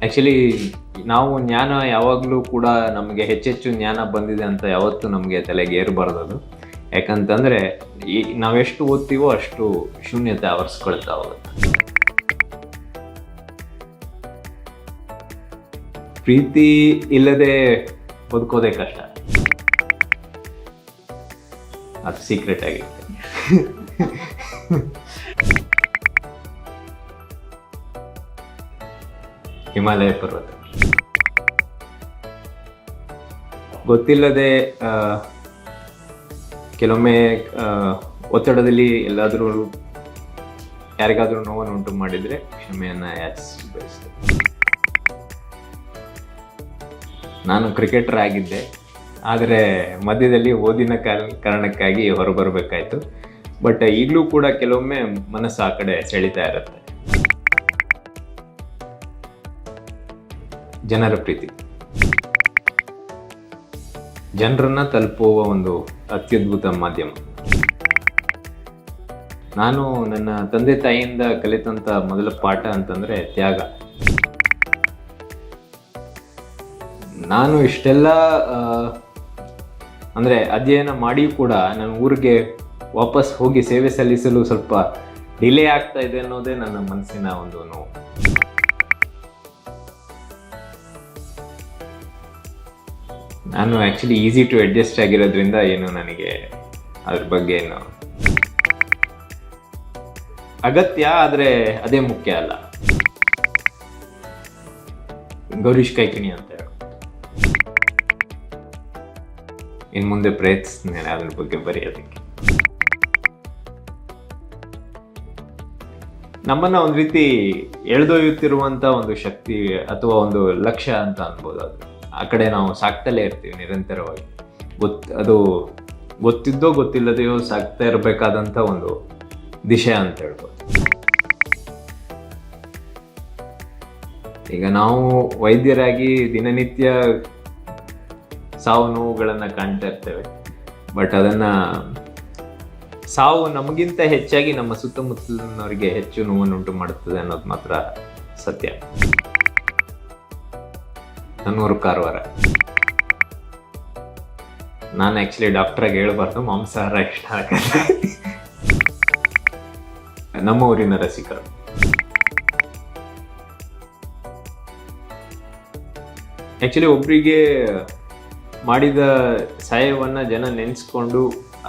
Actually ನಾವು ಜ್ಞಾನ ಯಾವಾಗಲೂ ಕೂಡ ನಮಗೆ ಹೆಚ್ಚೆಚ್ಚು ಜ್ಞಾನ ಬಂದಿದೆ ಅಂತ ಯಾವತ್ತೂ ನಮಗೆ ತಲೆಗೆ ಏರಬಾರ್ದು ಅದು. ಯಾಕಂತಂದರೆ, ಈ ನಾವೆಷ್ಟು ಓದ್ತೀವೋ ಅಷ್ಟು ಶೂನ್ಯತೆ ಆವರಿಸ್ಕೊಳ್ತಾ ಹೋಗುತ್ತೆ. ಪ್ರೀತಿ ಇಲ್ಲದೆ ಬದುಕೋದೇ ಕಷ್ಟ. ಅದು ಸೀಕ್ರೆಟ್ ಆಗಿರುತ್ತೆ. ಹಿಮಾಲಯ ಪರ್ವತ. ಗೊತ್ತಿಲ್ಲದೆ ಕೆಲವೊಮ್ಮೆ ಒತ್ತಡದಲ್ಲಿ ಎಲ್ಲಾದರೂ ಯಾರಿಗಾದರೂ ನೋವನ್ನು ಉಂಟು ಮಾಡಿದ್ರೆ ಕ್ಷಮೆಯನ್ನ ಯಾಚಿಸಿ ನಾನು ಕ್ರಿಕೆಟರ್ ಆಗಿದ್ದೆ. ಆದರೆ ಮಧ್ಯದಲ್ಲಿ ಓದಿನ ಕಾರಣ ಕಾರಣಕ್ಕಾಗಿ ಹೊರಬರಬೇಕಾಯಿತು. ಬಟ್ ಈಗಲೂ ಕೂಡ ಕೆಲವೊಮ್ಮೆ ಮನಸ್ಸು ಆ ಕಡೆ ಸೆಳೀತಾ ಇರುತ್ತೆ. ಜನರ ಪ್ರೀತಿ. ಜನರನ್ನ ತಲುಪುವ ಒಂದು ಅತ್ಯದ್ಭುತ ಮಾಧ್ಯಮ. ನಾನು ನನ್ನ ತಂದೆ ತಾಯಿಯಿಂದ ಕಲಿತಂತ ಮೊದಲ ಪಾಠ ಅಂತಂದ್ರೆ ತ್ಯಾಗ. ನಾನು ಇಷ್ಟೆಲ್ಲ ಅಂದ್ರೆ ಅಧ್ಯಯನ ಮಾಡಿ ಕೂಡ ನನ್ನ ಊರಿಗೆ ವಾಪಸ್ ಹೋಗಿ ಸೇವೆ ಸಲ್ಲಿಸಲು ಸ್ವಲ್ಪ ಡಿಲೇ ಆಗ್ತಾ ಇದೆ ಅನ್ನೋದೇ ನನ್ನ ಮನಸ್ಸಿನ ಒಂದು ನೋವು. ನಾನು ಆ್ಯಕ್ಚುಲಿ ಈಸಿ ಟು ಅಡ್ಜಸ್ಟ್ ಆಗಿರೋದ್ರಿಂದ ಏನು ನನಗೆ ಅದ್ರ ಬಗ್ಗೆ ಏನು ಅಗತ್ಯ ಆದರೆ ಅದೇ ಮುಖ್ಯ ಅಲ್ಲ. ಗೌರೀಶ್ ಕೈಕಿಣಿ ಅಂತ ಹೇಳಿ. ಇನ್ನು ಮುಂದೆ ಪ್ರಯತ್ನಿಸ್ತೇನೆ ಅದ್ರ ಬಗ್ಗೆ ಬರೆಯೋದಕ್ಕೆ. ನಮ್ಮನ್ನ ಒಂದು ರೀತಿ ಎಳೆದೊಯ್ಯುತ್ತಿರುವಂತ ಒಂದು ಶಕ್ತಿ ಅಥವಾ ಒಂದು ಲಕ್ಷ್ಯ ಅಂತ ಅನ್ಬೋದು ಅದು. ಆ ಕಡೆ ನಾವು ಸಾಕ್ತಲೇ ಇರ್ತೀವಿ ನಿರಂತರವಾಗಿ. ಗೊತ್, ಅದು ಗೊತ್ತಿದ್ದೋ ಗೊತ್ತಿಲ್ಲದೆಯೋ ಸಾಕ್ತಾ ಇರಬೇಕಾದಂಥ ಒಂದು ದಿಶೆ ಅಂತ ಹೇಳ್ಬೋದು. ಈಗ ನಾವು ವೈದ್ಯರಾಗಿ ದಿನನಿತ್ಯ ಸಾವು ನೋವುಗಳನ್ನು ಕಾಣ್ತಾ ಇರ್ತೇವೆ. ಬಟ್ ಅದನ್ನ ಸಾವು ನಮಗಿಂತ ಹೆಚ್ಚಾಗಿ ನಮ್ಮ ಸುತ್ತಮುತ್ತಲಿನವರಿಗೆ ಹೆಚ್ಚು ನೋವನ್ನುಂಟು ಮಾಡುತ್ತದೆ ಅನ್ನೋದು ಮಾತ್ರ ಸತ್ಯ. ನನ್ನೂರು ಕಾರವಾರ. ನಾನು ಆ್ಯಕ್ಚುಲಿ ಡಾಕ್ಟ್ರಾಗಿ ಹೇಳ್ಬಾರ್ದು, ಮಾಂಸಾಹಾರ ಇಷ್ಟ ಆಗಲ್ಲ ನಮ್ಮ ಊರಿನ ರಸಿಕರು ಆ್ಯಕ್ಚುಲಿ ಒಬ್ಬರಿಗೆ ಮಾಡಿದ ಸಹಾಯವನ್ನ ಜನ ನೆನೆಸ್ಕೊಂಡು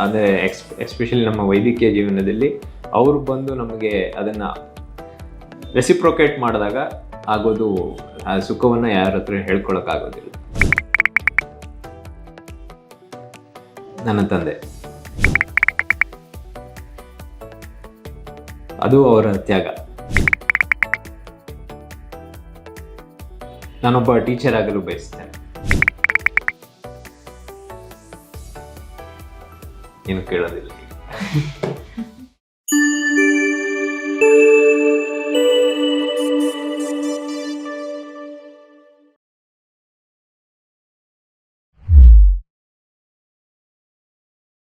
ಅದೇ ಎಕ್ಸ್ ಎಸ್ಪೆಷಲಿ ನಮ್ಮ ವೈದ್ಯಕೀಯ ಜೀವನದಲ್ಲಿ, ಅವರು ಬಂದು ನಮಗೆ ಅದನ್ನ ರೆಸಿಪ್ರೊಕೇಟ್ ಮಾಡಿದಾಗ ಆಗೋದು, ಆ ಸುಖವನ್ನ ಯಾರ ಹತ್ರ ಹೇಳ್ಕೊಳಕ್ಕಾಗೋದಿಲ್ಲ. ನನ್ನ ತಂದೆ. ಅದು ಅವರ ತ್ಯಾಗ. ನಾನೊಬ್ಬ ಟೀಚರ್ ಆಗಲು ಬಯಸ್ತೇನೆ. ಏನು ಕೇಳೋದಿಲ್ಲ.